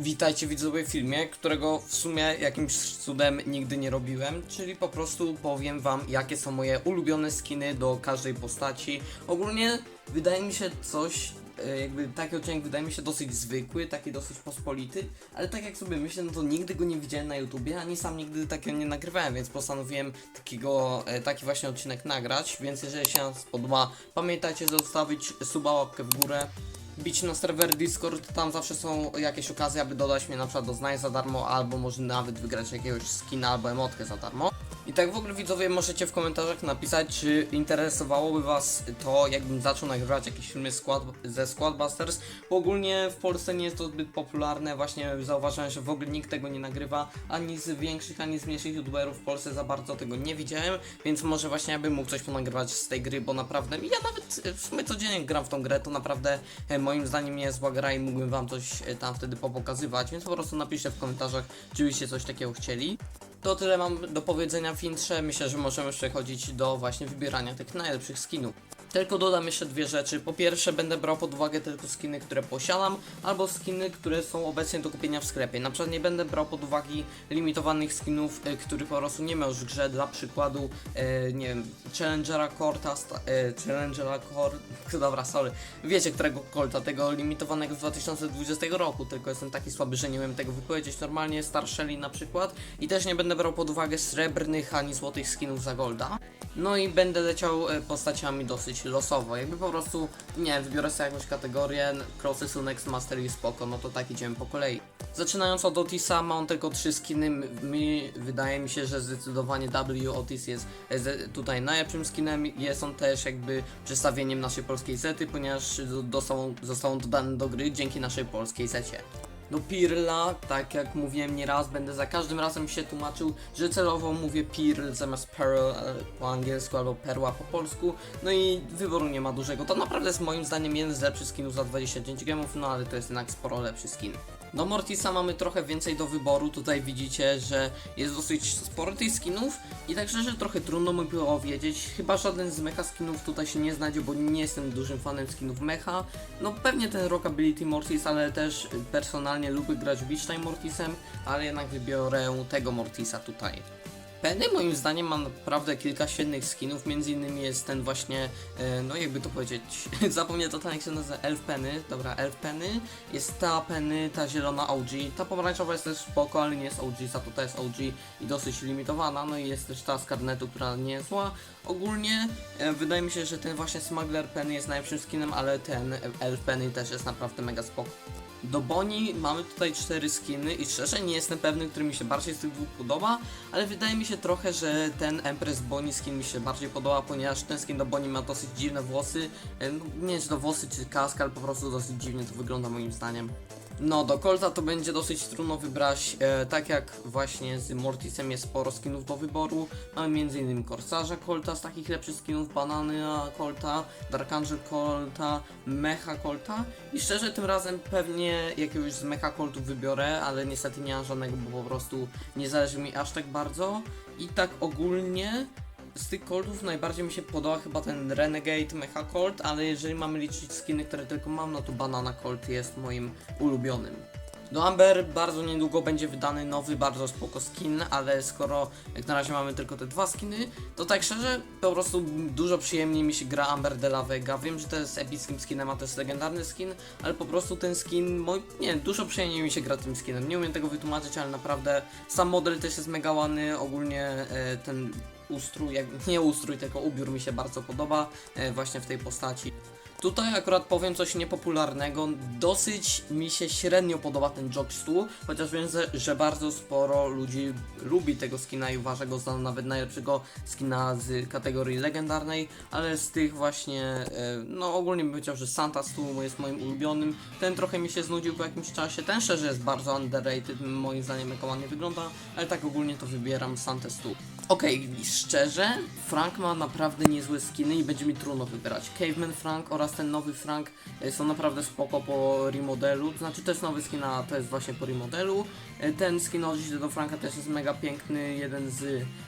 Witajcie widzowie w filmie, którego w sumie jakimś cudem nigdy nie robiłem, czyli po prostu powiem wam jakie są moje ulubione skiny do każdej postaci. Ogólnie wydaje mi się coś, e, jakby taki odcinek wydaje mi się dosyć zwykły, taki dosyć pospolity, ale tak jak sobie myślę, no to nigdy go nie widziałem na YouTubie, ani sam nigdy takiego nie nagrywałem, więc postanowiłem takiego, e, taki właśnie odcinek nagrać, więc jeżeli się spodoba, pamiętajcie zostawić suba, łapkę w górę, bić na serwer Discord, tam zawsze są jakieś okazje, aby dodać mnie na przykład do znań za darmo, albo może nawet wygrać jakiegoś skina albo emotkę za darmo. I tak w ogóle widzowie możecie w komentarzach napisać, czy interesowałoby was to, jakbym zaczął nagrywać jakieś filmy ze Squadbusters, bo ogólnie w Polsce nie jest to zbyt popularne, właśnie zauważyłem, że w ogóle nikt tego nie nagrywa, ani z większych, ani z mniejszych youtuberów w Polsce za bardzo tego nie widziałem, więc może właśnie ja bym mógł coś ponagrywać z tej gry, bo naprawdę ja nawet e, w sumie codziennie gram w tą grę, to naprawdę e, moim zdaniem nie jest zła gra i mógłbym wam coś e, tam wtedy popokazywać, więc po prostu napiszcie w komentarzach, czy byście coś takiego chcieli. To tyle mam do powiedzenia w intrze. Myślę, że możemy przechodzić do właśnie wybierania tych najlepszych skinów. Tylko dodam jeszcze dwie rzeczy. Po pierwsze, będę brał pod uwagę tylko skiny, które posiadam, albo skiny, które są obecnie do kupienia w sklepie. Na przykład nie będę brał pod uwagę limitowanych skinów, e, których po prostu nie ma już w grze. Dla przykładu, e, nie wiem, Challengera Corta, e, Challengera Cort, dobra, sorry. Wiecie, którego Colta, tego limitowanego z 2020 roku, tylko jestem taki słaby, że nie wiem tego wypowiedzieć normalnie. Star Shelly na przykład. I też nie będę brał pod uwagę srebrnych ani złotych skinów za Golda. No i będę leciał e, postaciami dosyć losowo. Jakby po prostu, nie wiem, wybiorę sobie jakąś kategorię, Crossy, Next Master i spoko, no to tak idziemy po kolei. Zaczynając od Otisa, mam tylko trzy skiny. Mi, wydaje mi się, że zdecydowanie W Otis jest tutaj najlepszym skinem. Jest on też jakby przedstawieniem naszej polskiej zety, ponieważ dostał, został on dodany do gry dzięki naszej polskiej zecie. Do Pirla, tak jak mówiłem nieraz, będę za każdym razem się tłumaczył, że celowo mówię Pirl zamiast Pearl e, po angielsku albo Perła po polsku. No i wyboru nie ma dużego. To naprawdę jest moim zdaniem jeden z lepszych skinów za 29 gemów, no ale to jest jednak sporo lepszy skin. Do Mortisa mamy trochę więcej do wyboru. Tutaj widzicie, że jest dosyć sporo tych skinów i tak szczerze trochę trudno mi było wiedzieć. Chyba żaden z mecha skinów tutaj się nie znajdzie, bo nie jestem dużym fanem skinów mecha. No pewnie ten Rockability Mortis, ale też personalnie lubię grać Beach Time Mortisem, ale jednak wybiorę tego Mortisa tutaj. Penny moim zdaniem ma naprawdę kilka świetnych skinów, między innymi jest ten właśnie, e, no jakby to powiedzieć, zapomniałem totalnie jak się nazywa, Elf Penny, dobra, Elf Penny, jest ta Penny, ta zielona OG, ta pomarańczowa jest też spoko, ale nie jest OG, za to ta jest OG i dosyć limitowana, no i jest też ta z karnetu, która nie jest zła. Ogólnie e, wydaje mi się, że ten właśnie Smuggler Penny jest najlepszym skinem, ale ten Elf Penny też jest naprawdę mega spoko. Do Boni mamy tutaj cztery skiny i szczerze nie jestem pewny, który mi się bardziej z tych dwóch podoba, ale wydaje mi się trochę, że ten Empress Boni skin mi się bardziej podoba, ponieważ ten skin do Boni ma dosyć dziwne włosy. Nie wiem czy to włosy czy kask, ale po prostu dosyć dziwnie to wygląda moim zdaniem. No, do Colta to będzie dosyć trudno wybrać, e, tak jak właśnie z Mortisem jest sporo skinów do wyboru. Mamy m.in. Corsarza Colta z takich lepszych skinów, Banana Colta, Dark Angel Colta, Mecha Colta i szczerze tym razem pewnie jakiegoś z Mecha Coltów wybiorę, ale niestety nie mam żadnego, bo po prostu nie zależy mi aż tak bardzo. I tak ogólnie z tych Coltów najbardziej mi się podoba chyba ten Renegade Mecha Colt, ale jeżeli mamy liczyć skiny, które tylko mam, no to Banana Colt jest moim ulubionym. Do Amber bardzo niedługo będzie wydany nowy, bardzo spoko skin, ale skoro jak na razie mamy tylko te dwa skiny, to tak szczerze, po prostu dużo przyjemniej mi się gra Amber de la Vega. Wiem, że to jest epickim skinem, a to jest legendarny skin, ale po prostu ten skin, mój, nie dużo przyjemniej mi się gra tym skinem. Nie umiem tego wytłumaczyć, ale naprawdę sam model też jest mega ładny, ogólnie e, ten ustrój, jak, nie ustrój, tylko ubiór mi się bardzo podoba e, właśnie w tej postaci. Tutaj akurat powiem coś niepopularnego. Dosyć mi się średnio podoba ten Jogstu, chociaż wiem, że, bardzo sporo ludzi lubi tego skina i uważa go za nawet najlepszego skina z kategorii legendarnej, ale z tych właśnie, e, no ogólnie bym powiedział, że Santa Stu jest moim ulubionym. Ten trochę mi się znudził po jakimś czasie. Ten szczerze jest bardzo underrated, moim zdaniem jak ładnie wygląda, ale tak ogólnie to wybieram Santa Stu. Okej, szczerze, Frank ma naprawdę niezłe skiny i będzie mi trudno wybierać. Caveman Frank oraz ten nowy Frank e, są naprawdę spoko po remodelu. To znaczy to jest nowy skin, a to jest właśnie po remodelu. E, Ten skin od do Franka też jest mega piękny, jeden z...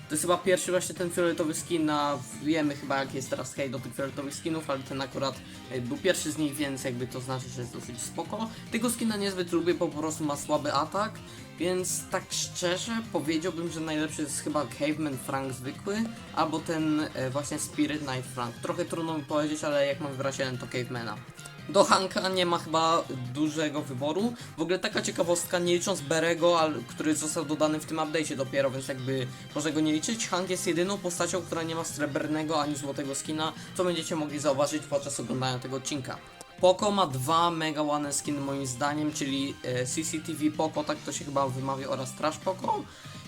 To jest chyba pierwszy właśnie ten fioletowy skin, a wiemy chyba jak jest teraz hejt do tych fioletowych skinów, ale ten akurat e, był pierwszy z nich, więc jakby to znaczy, że jest dosyć spoko. Tego skina niezbyt lubię, bo po prostu ma słaby atak. Więc tak szczerze powiedziałbym, że najlepszy jest chyba Caveman Frank zwykły, albo ten e, właśnie Spirit Knight Frank. Trochę trudno mi powiedzieć, ale jak mam jeden to Cavemana. Do Hanka nie ma chyba dużego wyboru. W ogóle taka ciekawostka, nie licząc Berego, który został dodany w tym update'cie dopiero, więc jakby można go nie liczyć. Hank jest jedyną postacią, która nie ma srebrnego ani złotego skina, co będziecie mogli zauważyć podczas oglądania tego odcinka. Poco ma dwa mega ładne skiny moim zdaniem, czyli e, CCTV Poco, tak to się chyba wymawia, oraz Trash Poco.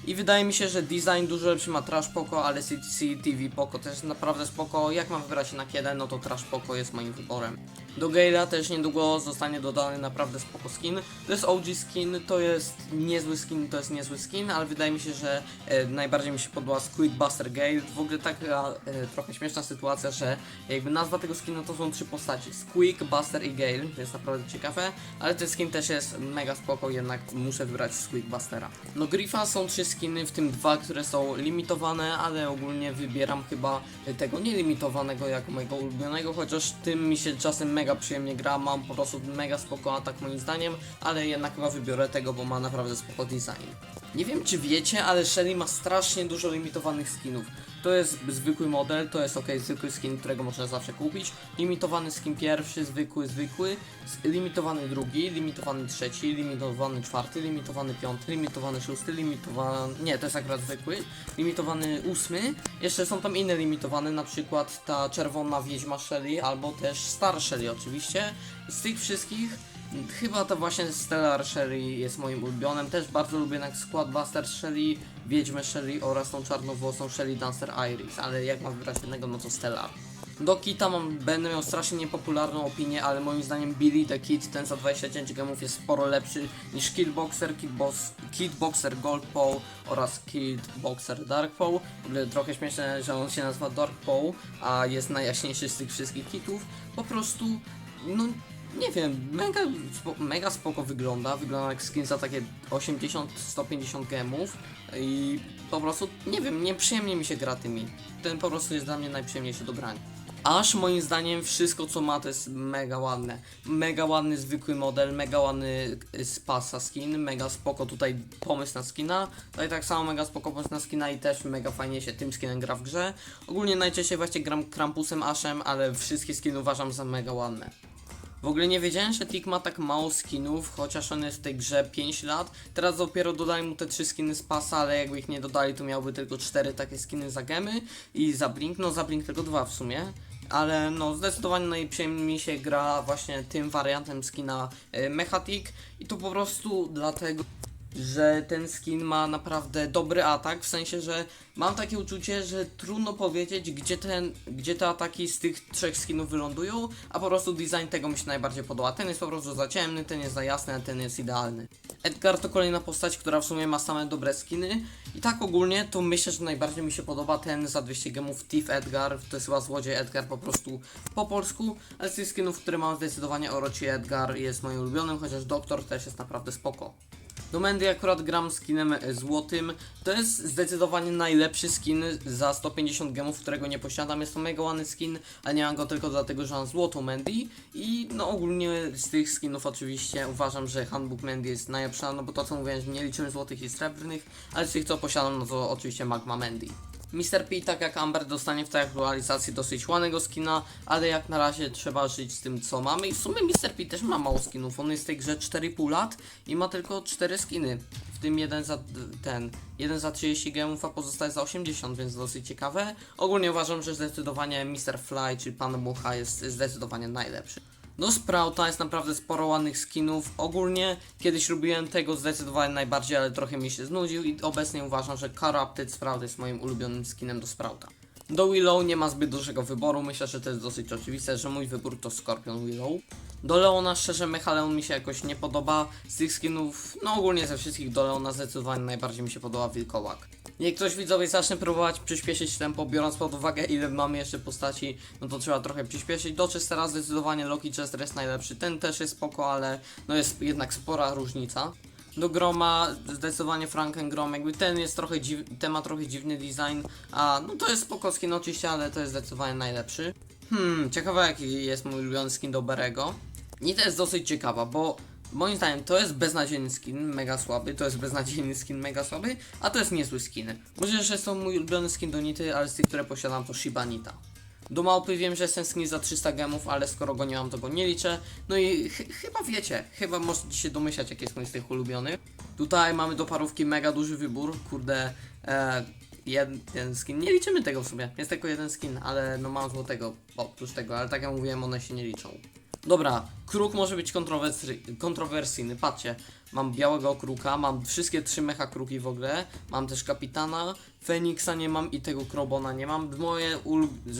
I wydaje mi się, że design dużo lepszy ma Trash Poco, ale CCTV Poco też jest naprawdę spoko. Jak mam wybrać na kiedy, no to Trash Poco jest moim wyborem. Do Gale'a też niedługo zostanie dodany naprawdę spoko skin. To jest OG skin, to jest niezły skin, to jest niezły skin, ale wydaje mi się, że e, najbardziej mi się podoba Squid Buster Gale. W ogóle taka e, trochę śmieszna sytuacja, że jakby nazwa tego skina to są trzy postaci. Squeak, Buster i Gale, więc naprawdę ciekawe, ale ten skin też jest mega spoko, jednak muszę wybrać Squeak Bustera. No Griffa są trzy skiny, w tym dwa, które są limitowane, ale ogólnie wybieram chyba tego nielimitowanego jako mojego ulubionego, chociaż tym mi się czasem mega przyjemnie gra, mam po prostu mega spoko atak moim zdaniem, ale jednak chyba wybiorę tego, bo ma naprawdę spoko design. Nie wiem czy wiecie, ale Shelly ma strasznie dużo limitowanych skinów. To jest zwykły model, to jest ok, zwykły skin, którego można zawsze kupić. Limitowany skin pierwszy, zwykły, zwykły. Limitowany drugi, limitowany trzeci, limitowany czwarty, limitowany piąty, limitowany szósty, limitowany... Nie, to jest akurat zwykły. Limitowany ósmy. Jeszcze są tam inne limitowane, na przykład ta czerwona wiedźma Shelly, albo też Star Shelly oczywiście. Z tych wszystkich Chyba to właśnie Stellar Shelly jest moim ulubionym. Też bardzo lubię na Squad Buster Shelly, Wiedźmę Shelly oraz tą czarnowłosą Shelly Dancer Iris, ale jak mam wybrać jednego, no to Stellar. Do Kita mam, będę miał strasznie niepopularną opinię, ale moim zdaniem Billy the Kid, ten za 29 gemów jest sporo lepszy niż Kidboxer, Kidbox, Kidboxer Gold Paw oraz Kidboxer Dark Paw. Trochę śmieszne, że on się nazywa Dark Paw, a jest najjaśniejszy z tych wszystkich kitów. Po prostu, no nie wiem, mega, mega spoko wygląda. Wygląda jak skin za takie 80-150 gemów i po prostu, nie wiem, nieprzyjemnie mi się gra tymi. Ten po prostu jest dla mnie najprzyjemniejszy do grania. Aż moim zdaniem wszystko co ma to jest mega ładne. Mega ładny zwykły model, mega ładny y, z pasa skin, mega spoko tutaj pomysł na skina. Tutaj tak samo mega spoko pomysł na skina i też mega fajnie się tym skinem gra w grze. Ogólnie najczęściej właśnie gram Krampusem, Ashem, ale wszystkie skiny uważam za mega ładne. W ogóle nie wiedziałem, że Tik ma tak mało skinów, chociaż on jest w tej grze 5 lat. Teraz dopiero dodali mu te 3 skiny z pasa, ale jakby ich nie dodali, to miałby tylko 4 takie skiny za gemy i za Blink, no za Blink tylko 2 w sumie. Ale no zdecydowanie najprzyjemniej mi się gra właśnie tym wariantem skina e, Mechatik i to po prostu dlatego że ten skin ma naprawdę dobry atak, w sensie, że mam takie uczucie, że trudno powiedzieć, gdzie, ten, gdzie te ataki z tych trzech skinów wylądują, a po prostu design tego mi się najbardziej podoba. Ten jest po prostu za ciemny, ten jest za jasny, a ten jest idealny. Edgar to kolejna postać, która w sumie ma same dobre skiny i tak ogólnie to myślę, że najbardziej mi się podoba ten za 200 gemów Thief Edgar, to jest chyba złodziej Edgar po prostu po polsku, ale z tych skinów, które mam zdecydowanie Orochi Edgar jest moim ulubionym, chociaż Doktor też jest naprawdę spoko. Do Mendy akurat gram skinem e, złotym. To jest zdecydowanie najlepszy skin za 150 gemów, którego nie posiadam. Jest to mega ładny skin, ale nie mam go tylko dlatego, że mam złotą Mandy. I no ogólnie z tych skinów oczywiście uważam, że Handbook Mandy jest najlepsza, no bo to co mówiłem, że nie liczymy złotych i srebrnych, ale z tych co posiadam, no to oczywiście Magma Mandy. Mr. P, tak jak Amber, dostanie w tej aktualizacji dosyć ładnego skina, ale jak na razie trzeba żyć z tym, co mamy. I w sumie Mr. P też ma mało skinów. On jest w tej grze 4,5 lat i ma tylko 4 skiny. W tym jeden za ten, jeden za 30 gemów, a pozostałe za 80, więc dosyć ciekawe. Ogólnie uważam, że zdecydowanie Mr. Fly, czy Pan Mucha jest zdecydowanie najlepszy. Do Sprouta jest naprawdę sporo ładnych skinów. Ogólnie kiedyś lubiłem tego zdecydowanie najbardziej, ale trochę mi się znudził i obecnie uważam, że Corrupted Sprout jest moim ulubionym skinem do Sprouta. Do Willow nie ma zbyt dużego wyboru, myślę, że to jest dosyć oczywiste, że mój wybór to Scorpion Willow. Do Leona szczerze Mechaleon mi się jakoś nie podoba, z tych skinów, no ogólnie ze wszystkich do Leona zdecydowanie najbardziej mi się podoba Wilkołak. Jak ktoś widzowie zacznie próbować przyspieszyć tempo, biorąc pod uwagę ile mamy jeszcze postaci, no to trzeba trochę przyspieszyć. Do Chestera zdecydowanie Loki Chester jest najlepszy, ten też jest spoko, ale no jest jednak spora różnica. Do Groma zdecydowanie Franken Grom, jakby ten jest trochę dziw, ten ma trochę dziwny design, a no to jest spoko skin oczywiście, ale to jest zdecydowanie najlepszy. Hmm, ciekawe jaki jest mój ulubiony skin do Berego. I to jest dosyć ciekawa, bo moim zdaniem to jest beznadziejny skin, mega słaby, to jest beznadziejny skin, mega słaby, a to jest niezły skin. Może, że jest to mój ulubiony skin do Nity, ale z tych, które posiadam to Shiba Nita. Do małpy wiem, że jest ten skin za 300 gemów, ale skoro go nie mam, to go nie liczę. No i ch chyba wiecie, chyba możecie się domyślać, jaki jest mój z tych ulubionych. Tutaj mamy do parówki mega duży wybór, kurde, e, jeden skin, nie liczymy tego w sumie, jest tylko jeden skin, ale no mam złotego oprócz tego, ale tak jak mówiłem, one się nie liczą. Dobra, kruk może być kontrowersy- kontrowersyjny. Patrzcie, mam białego kruka, mam wszystkie trzy mecha kruki w ogóle, mam też kapitana, Feniksa nie mam i tego Krobona nie mam. Moje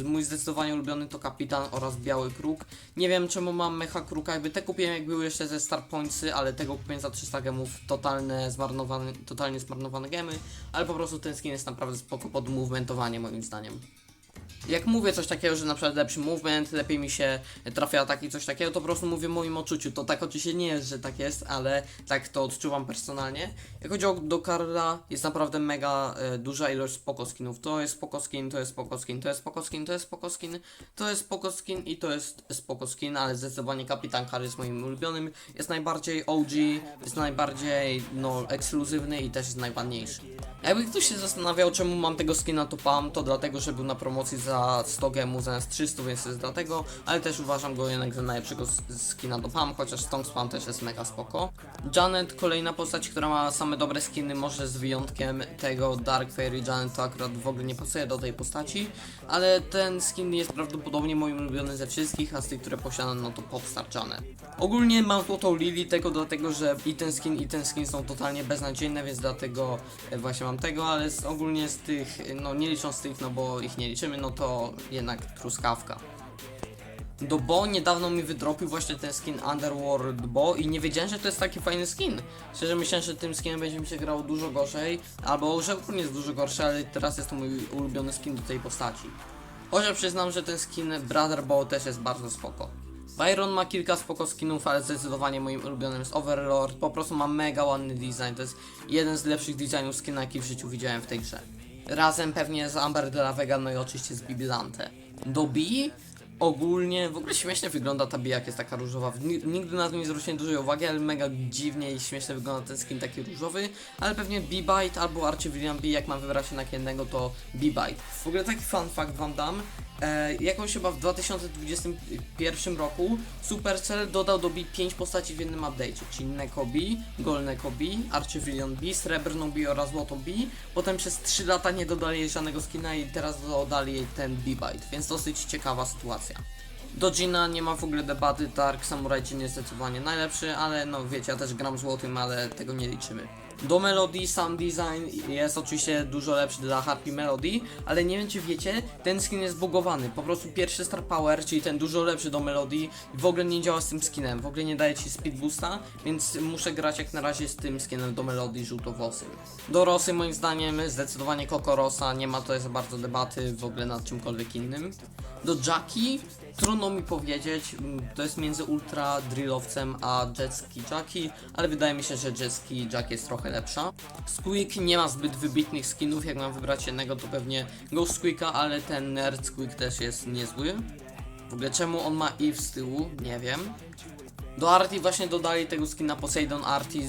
mój zdecydowanie ulubiony to kapitan oraz biały kruk. Nie wiem czemu mam mecha kruka, jakby te kupiłem jak były jeszcze ze Star Pointsy, ale tego kupiłem za 300 gemów, totalne zmarnowane, totalnie zmarnowane gemy, ale po prostu ten skin jest naprawdę spoko pod movementowanie moim zdaniem. Jak mówię coś takiego, że na przykład lepszy movement, lepiej mi się trafia ataki, coś takiego, to po prostu mówię w moim odczuciu. To tak oczywiście nie jest, że tak jest, ale tak to odczuwam personalnie. Jak chodzi o do Karla, jest naprawdę mega e, duża ilość spoko skinów. To jest spoko skin, to jest spoko skin, to jest spoko skin, to jest spoko skin, to jest spoko skin i to jest spoko skin, ale zdecydowanie Kapitan Karl jest moim ulubionym. Jest najbardziej OG, jest najbardziej no ekskluzywny i też jest najładniejszy. Jakby ktoś się zastanawiał, czemu mam tego skina to pam, to dlatego, że był na promocji za 100 gemów zamiast 300, więc jest dlatego, ale też uważam go jednak za najlepszego skina do pam, chociaż Stonks Pam też jest mega spoko. Janet, kolejna postać, która ma same dobre skiny, może z wyjątkiem tego Dark Fairy Janet, to akurat w ogóle nie pasuje do tej postaci, ale ten skin jest prawdopodobnie moim ulubionym ze wszystkich, a z tych, które posiadam, no to Popstar Janet. Ogólnie mam złotą Lily tego dlatego, że i ten skin i ten skin są totalnie beznadziejne, więc dlatego e, właśnie mam tego, ale z, ogólnie z tych, e, no nie licząc tych, no bo ich nie liczymy, no to jednak truskawka. Do Bo niedawno mi wydropił właśnie ten skin Underworld Bo i nie wiedziałem, że to jest taki fajny skin. Szczerze myślałem, że tym skinem będzie mi się grało dużo gorzej, albo że ogólnie jest dużo gorszy, ale teraz jest to mój ulubiony skin do tej postaci. Chociaż przyznam, że ten skin Brother Bo też jest bardzo spoko. Byron ma kilka spoko skinów, ale zdecydowanie moim ulubionym jest Overlord. Po prostu ma mega ładny design. To jest jeden z lepszych designów skina, jaki w życiu widziałem w tej grze. Razem pewnie z Amber de la Vega, no i oczywiście z Bibilante. Do B ogólnie w ogóle śmiesznie wygląda ta B, jak jest taka różowa. Ni- Nigdy na to nie zwróciłem dużej uwagi, ale mega dziwnie i śmiesznie wygląda ten skin taki różowy. Ale pewnie B-Bite albo Archie William B, jak mam wybrać się na jednego, to B-Bite. W ogóle taki fun fact wam dam. E, jakoś chyba w 2021 roku Supercell dodał do B 5 postaci w jednym update'cie, czyli Neko B, Gold Neko B, Archivilion B, Srebrną B oraz Złotą. Potem przez 3 lata nie dodali jej żadnego skina i teraz dodali jej ten B-Byte, więc dosyć ciekawa sytuacja. Do Gina nie ma w ogóle debaty, Dark Samurai Jin jest zdecydowanie najlepszy, ale no wiecie, ja też gram złotym, ale tego nie liczymy. Do Melody sam design jest oczywiście dużo lepszy dla Happy Melody, ale nie wiem czy wiecie, ten skin jest bugowany. Po prostu pierwszy Star Power, czyli ten dużo lepszy do Melody, w ogóle nie działa z tym skinem, w ogóle nie daje ci speed boosta, więc muszę grać jak na razie z tym skinem do Melody żółtowłosym. Do Rosy moim zdaniem zdecydowanie Coco Rosa, nie ma tutaj za bardzo debaty w ogóle nad czymkolwiek innym. Do Jackie trudno mi powiedzieć, mm, to jest między Ultra Drillowcem a Jetski Jackie, ale wydaje mi się, że Jetski Jackie jest trochę lepsza. Squeak nie ma zbyt wybitnych skinów, jak mam wybrać jednego to pewnie Ghost Squeaka, ale ten Nerd Squeak też jest niezły. W ogóle czemu on ma Eve z tyłu, nie wiem. Do Arti właśnie dodali tego skina Poseidon Arti.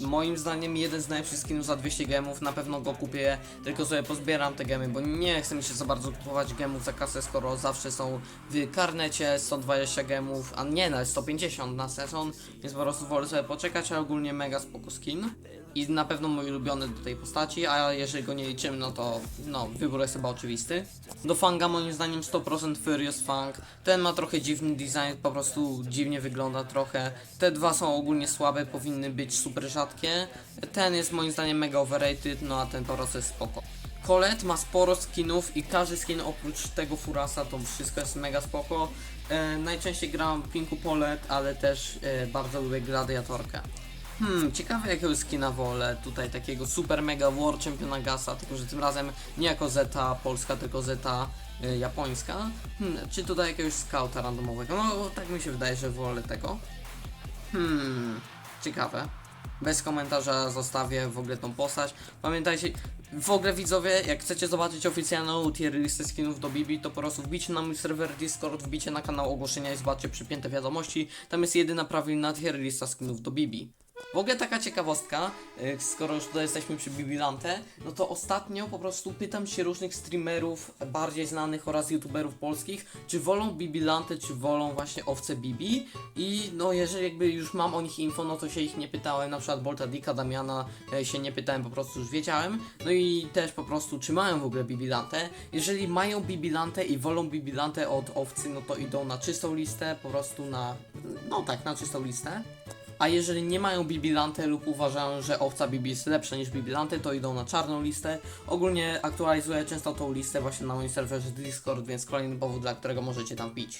Moim zdaniem jeden z najlepszych skinów za 200 gemów. Na pewno go kupię, tylko sobie pozbieram te gemy, bo nie chcę mi się za bardzo kupować gemów za kasę, skoro zawsze są w karnecie 120 gemów, a nie na 150 na sezon, więc po prostu wolę sobie poczekać, ale ogólnie mega spoko skin. I na pewno mój ulubiony do tej postaci, a jeżeli go nie liczymy, no to no, wybór jest chyba oczywisty. Do Fanga moim zdaniem 100% Furious Fang. Ten ma trochę dziwny design, po prostu dziwnie wygląda trochę. Te dwa są ogólnie słabe, powinny być super rzadkie. Ten jest moim zdaniem mega overrated, no a ten po prostu jest spoko. Colette ma sporo skinów i każdy skin oprócz tego Furasa to wszystko jest mega spoko. E, najczęściej gram Pinku Polet, ale też e, bardzo lubię Gladiatorkę. Hmm, ciekawe jakiego skina wolę. Tutaj takiego super mega war championa Gasa, tylko że tym razem nie jako Zeta polska, tylko Zeta y, japońska. Hmm, czy tutaj jakiegoś scouta randomowego? No, tak mi się wydaje, że wolę tego. Hmm, ciekawe. Bez komentarza zostawię w ogóle tą postać. Pamiętajcie, w ogóle widzowie, jak chcecie zobaczyć oficjalną tier listę skinów do Bibi, to po prostu wbicie na mój serwer Discord, wbicie na kanał ogłoszenia i zobaczcie przypięte wiadomości. Tam jest jedyna prawilna tier lista skinów do Bibi. W ogóle taka ciekawostka, y, skoro już tutaj jesteśmy przy Bibilante, no to ostatnio po prostu pytam się różnych streamerów bardziej znanych oraz youtuberów polskich, czy wolą Bibilante, czy wolą właśnie owce Bibi? I no jeżeli jakby już mam o nich info, no to się ich nie pytałem, na przykład Bolta Dika, Damiana e, się nie pytałem, po prostu już wiedziałem, no i też po prostu czy mają w ogóle Bibilante, jeżeli mają Bibilante i wolą Bibilante od owcy, no to idą na czystą listę, po prostu na, no tak, na czystą listę. A jeżeli nie mają Bibilante lub uważają, że owca Bibi jest lepsza niż Bibilante, to idą na czarną listę. Ogólnie aktualizuję często tą listę właśnie na moim serwerze Discord, więc kolejny powód, dla którego możecie tam pić.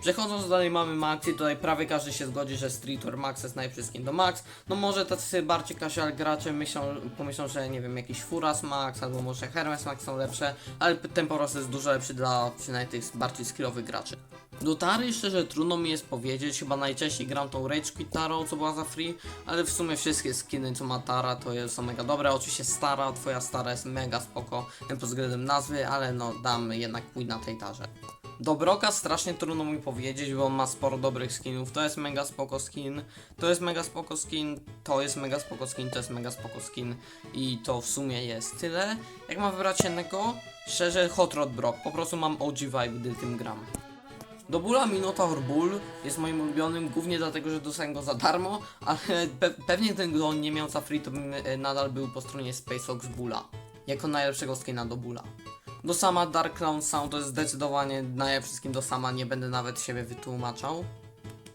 Przechodząc dalej mamy Maxi, tutaj prawie każdy się zgodzi, że Streetwear Max jest skin do Max. No może tacy bardziej casual gracze myślą, pomyślą, że nie wiem, jakiś Furas Max albo może Hermes Max są lepsze, ale ten po prostu jest dużo lepszy dla przynajmniej tych bardziej skillowych graczy. Do Tary szczerze trudno mi jest powiedzieć, chyba najczęściej gram tą Rage Quit Tarą, co była za free, ale w sumie wszystkie skiny, co ma Tara, to są mega dobre. Oczywiście Stara, twoja Stara jest mega spoko pod względem nazwy, ale no dam jednak pójść na tej Tarze. Dobroka strasznie trudno mi powiedzieć, bo on ma sporo dobrych skinów. To jest mega spoko skin, to jest mega spoko skin, to jest mega spoko skin, to jest mega spoko skin i to w sumie jest tyle. Jak mam wybrać jednego? Szczerze Hot Rod Brock, po prostu mam OG vibe, gdy tym gram. Do Bula Minotaur Bull jest moim ulubionym, głównie dlatego, że dostałem go za darmo, ale pe pewnie gdybym go nie miał za free, to bym e, nadal był po stronie SpaceOx Bulla, jako najlepszego skina do Bulla. Do sama Dark Clown Sound to jest zdecydowanie najlepszy skin do sama, nie będę nawet siebie wytłumaczał.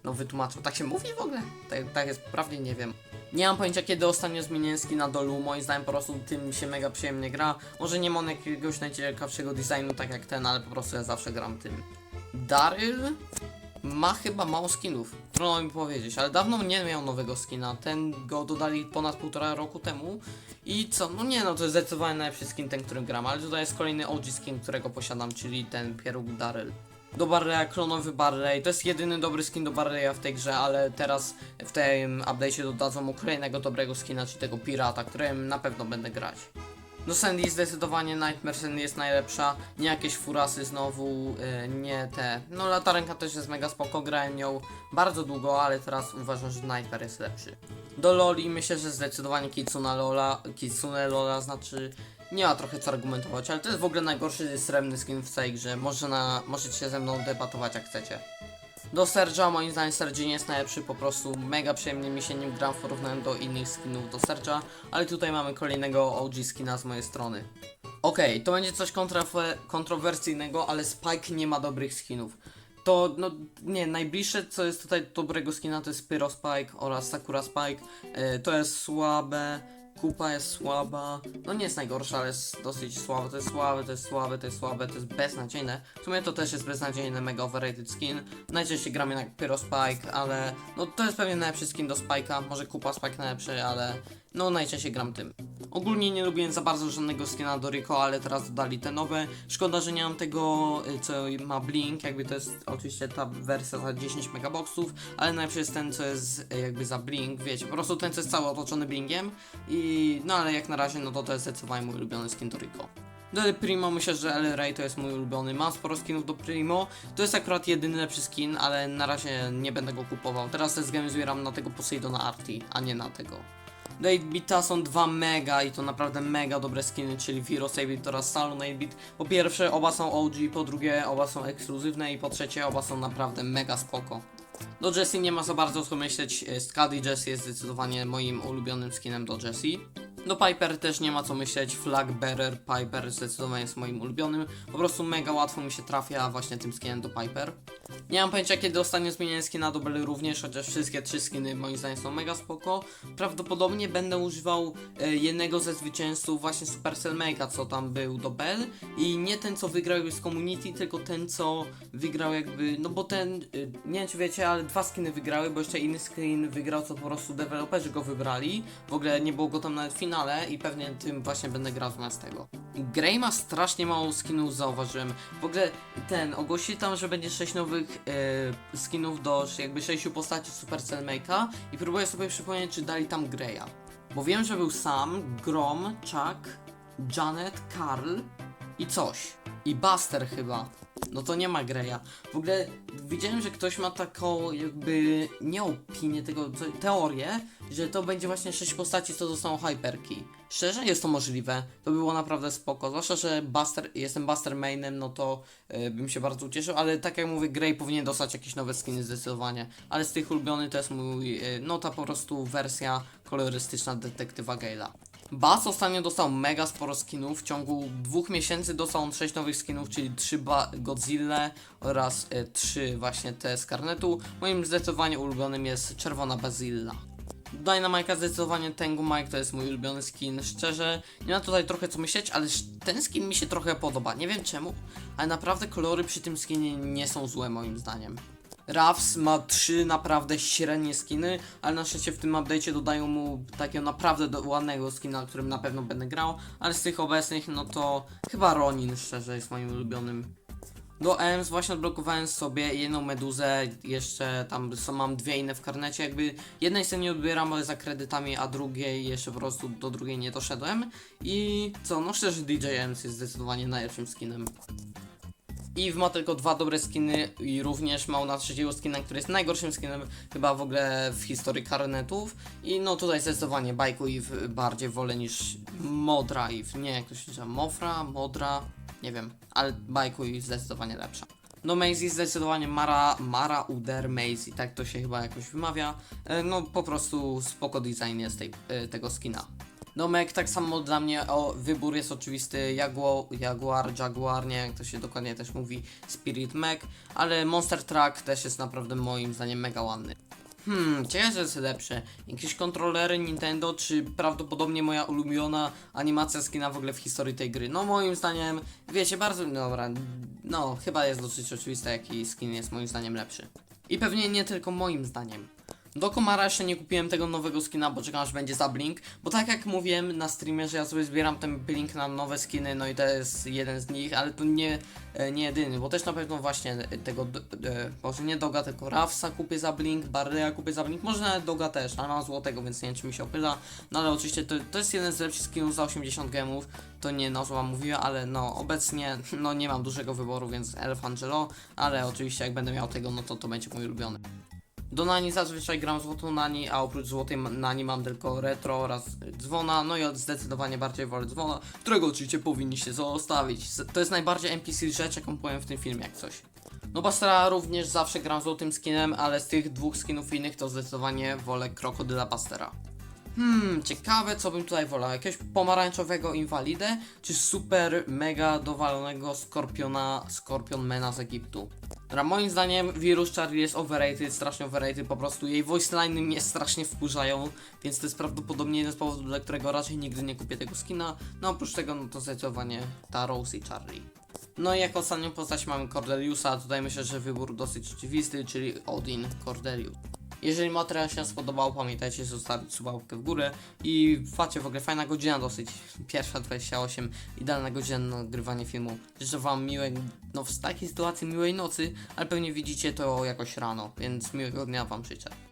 No wytłumaczył, tak się mówi w ogóle? Tak, tak jest, prawdzie nie wiem. Nie mam pojęcia kiedy ostatnio zmieniłem skina do Lu, moim zdaniem po prostu tym się mega przyjemnie gra. Może nie mam jakiegoś najciekawszego designu tak jak ten, ale po prostu ja zawsze gram tym. Daryl ma chyba mało skinów, trudno mi powiedzieć, ale dawno nie miał nowego skina, ten go dodali ponad półtora roku temu. I co, no nie no, to jest zdecydowanie najlepszy skin ten, którym gram, ale tutaj jest kolejny OG skin, którego posiadam, czyli ten pieróg Daryl. Do Barreya, klonowy Barley, to jest jedyny dobry skin do Barleya w tej grze, ale teraz w tym update'cie dodadzą mu kolejnego dobrego skina, czyli tego pirata, którym na pewno będę grać. No Sandy zdecydowanie Nightmare Sandy jest najlepsza, nie jakieś furasy znowu, yy, nie te, no latarenka też jest mega spoko, grałem nią bardzo długo, ale teraz uważam, że Nightmare jest lepszy. Do Loli myślę, że zdecydowanie Kitsune Lola, Kitsune Lola znaczy nie ma trochę co argumentować, ale to jest w ogóle najgorszy srebrny skin w całej grze, Może na, możecie ze mną debatować jak chcecie. Do Serge'a moim zdaniem Sergi nie jest najlepszy, po prostu mega przyjemnie mi się nim gram w porównaniu do innych skinów do Serge'a, ale tutaj mamy kolejnego OG skina z mojej strony. Okej, to będzie coś kontrowe- kontrowersyjnego, ale Spike nie ma dobrych skinów. To, no, nie, najbliższe co jest tutaj dobrego skina to jest Pyro Spike oraz Sakura Spike. E, to jest słabe, Kupa jest słaba, no nie jest najgorsza, ale jest dosyć słabe, to jest słabe, to jest słabe, to jest słabe, to jest beznadziejne. W sumie to też jest beznadziejny, mega overrated skin. Najczęściej gram jednak Pyro Spike, ale no to jest pewnie najlepszy skin do Spike'a, może Kupa Spike najlepszy, ale no najczęściej gram tym. Ogólnie nie lubiłem za bardzo żadnego skina do Rico, ale teraz dodali te nowe. Szkoda, że nie mam tego, y, co ma Blink, jakby to jest oczywiście ta wersja za 10 megaboxów, ale najlepszy jest ten, co jest y, jakby za Blink, wiecie, po prostu ten, co jest cały otoczony Blinkiem i no ale jak na razie, no to to jest zdecydowanie mój ulubiony skin do Rico. Do El Primo myślę, że El Rey to jest mój ulubiony. Mam sporo skinów do Primo. To jest akurat jedyny lepszy skin, ale na razie nie będę go kupował. Teraz te zgamy zbieram na tego Poseidona Arti, a nie na tego. Do 8-bita są dwa mega i to naprawdę mega dobre skiny, czyli Virus 8-bit oraz Salon 8-bit. Po pierwsze oba są OG, po drugie oba są ekskluzywne i po trzecie oba są naprawdę mega spoko. Do Jessie nie ma za bardzo co myśleć, Skady Jessie jest zdecydowanie moim ulubionym skinem do Jessie. No Piper też nie ma co myśleć, Flag Bearer Piper zdecydowanie jest moim ulubionym. Po prostu mega łatwo mi się trafia właśnie tym skinem do Piper. Nie mam pojęcia kiedy ostatnio zmieniłem skina do Belly również, chociaż wszystkie trzy skiny moim zdaniem są mega spoko. Prawdopodobnie będę używał e, jednego ze zwycięzców właśnie Supercell Make'a, co tam był do Bell i nie ten co wygrał z community, tylko ten co wygrał jakby, no bo ten, e, nie wiem czy wiecie, ale dwa skiny wygrały, bo jeszcze inny skin wygrał, co po prostu deweloperzy go wybrali. W ogóle nie było go tam nawet w finale i pewnie tym właśnie będę grał zamiast tego. Grey ma strasznie mało skinów, zauważyłem. W ogóle ten, ogłosili tam, że będzie 6 nowych e, skinów do jakby 6 postaci Supercell Make'a i próbuję sobie przypomnieć, czy dali tam Greya. Bo wiem, że był Sam, Grom, Chuck, Janet, Karl i coś. I Buster chyba. No to nie ma Greya. W ogóle widziałem, że ktoś ma taką jakby nie opinię, co, teorię, że to będzie właśnie 6 postaci, co dostaną hyperki. Szczerze jest to możliwe. To by było naprawdę spoko. Zwłaszcza, że Buster, jestem Buster mainem, no to e, bym się bardzo ucieszył, ale tak jak mówię, Grey powinien dostać jakieś nowe skiny zdecydowanie. Ale z tych ulubionych to jest mój, e, no ta po prostu wersja kolorystyczna detektywa Gale'a. Bass ostatnio dostał mega sporo skinów. W ciągu dwóch miesięcy dostał on 6 nowych skinów, czyli 3 ba- Godzilla oraz e, 3 właśnie te z karnetu. Moim zdecydowanie ulubionym jest czerwona Bazilla. Dynamika zdecydowanie Tengu Mike to jest mój ulubiony skin. Szczerze, nie ma tutaj trochę co myśleć, ale ten skin mi się trochę podoba. Nie wiem czemu, ale naprawdę kolory przy tym skinie nie są złe moim zdaniem. Ravs ma trzy naprawdę średnie skiny, ale na szczęście w tym update'cie dodają mu takiego naprawdę ładnego skina, którym na pewno będę grał, ale z tych obecnych, no to chyba Ronin szczerze jest moim ulubionym. Do EMS właśnie odblokowałem sobie jedną meduzę, jeszcze tam są, mam dwie inne w karnecie, jakby jednej sobie nie odbieram, ale za kredytami, a drugiej jeszcze po prostu do drugiej nie doszedłem. I co, no szczerze DJ EMS jest zdecydowanie najlepszym skinem. Eve ma tylko dwa dobre skiny i również ma na trzeciego skina, który jest najgorszym skinem chyba w ogóle w historii karnetów. I no tutaj zdecydowanie bajku Eve bardziej wolę niż Modra Eve. Nie, jak to się nazywa, Mofra, Modra, nie wiem, ale bajku Eve zdecydowanie lepsza. No Maisie zdecydowanie Mara, Mara Uder Maisie, tak to się chyba jakoś wymawia. E, No po prostu spoko design jest tej, e, tego skina. No Mek, tak samo dla mnie o, wybór jest oczywisty Jaguar, Jaguar, Jaguar, nie jak to się dokładnie też mówi, Spirit Mac, ale Monster Truck też jest naprawdę moim zdaniem mega ładny. Hmm, ciekawe jest lepsze, jakieś kontrolery Nintendo, czy prawdopodobnie moja ulubiona animacja skina w ogóle w historii tej gry? No moim zdaniem, wiecie, bardzo, dobra, no chyba jest dosyć oczywiste jaki skin jest moim zdaniem lepszy. I pewnie nie tylko moim zdaniem. Do Komara jeszcze nie kupiłem tego nowego skina, bo czekam aż będzie za Blink, bo tak jak mówiłem na streamie, że ja sobie zbieram ten Blink na nowe skiny, no i to jest jeden z nich, ale to nie, e, nie jedyny, bo też na pewno właśnie e, tego, e, może nie Doga, tylko Rafsa kupię za Blink, Barreya kupię za Blink, może nawet Doga też, ale mam złotego, więc nie wiem czy mi się opyla, no ale oczywiście to, to jest jeden z lepszych skinów za 80 gemów, to nie na zła mówię, ale no obecnie no nie mam dużego wyboru, więc Elf Angelo, ale oczywiście jak będę miał tego, no to to będzie mój ulubiony. Do Nani zazwyczaj gram złotą Nani, a oprócz złotej Nani mam tylko retro oraz dzwona, no i zdecydowanie bardziej wolę dzwona, którego oczywiście powinniście zostawić. To jest najbardziej NPC rzecz, jaką powiem w tym filmie, jak coś. No Bastera również zawsze gram złotym skinem, ale z tych dwóch skinów innych to zdecydowanie wolę krokodyla Bastera. Hmm, ciekawe co bym tutaj wolał. Jakiegoś pomarańczowego inwalidę, czy super mega dowalonego skorpiona, skorpionmana z Egiptu? Dobra, moim zdaniem wirus Charlie jest overrated, strasznie overrated, po prostu jej voice line'y mnie strasznie wkurzają, więc to jest prawdopodobnie jeden z powodów, dla którego raczej nigdy nie kupię tego skina. No oprócz tego, no to zdecydowanie ta Rose i Charlie. No i jako ostatnią postać mamy Cordeliusa, tutaj myślę, że wybór dosyć oczywisty, czyli Odin Cordelius. Jeżeli materiał się spodobał, pamiętajcie zostawić subałkę w górę i facie w ogóle fajna godzina dosyć, pierwsza 28, idealna godzina na nagrywanie filmu. Życzę wam miłej, no w takiej sytuacji miłej nocy, ale pewnie widzicie to jakoś rano, więc miłego dnia wam życzę.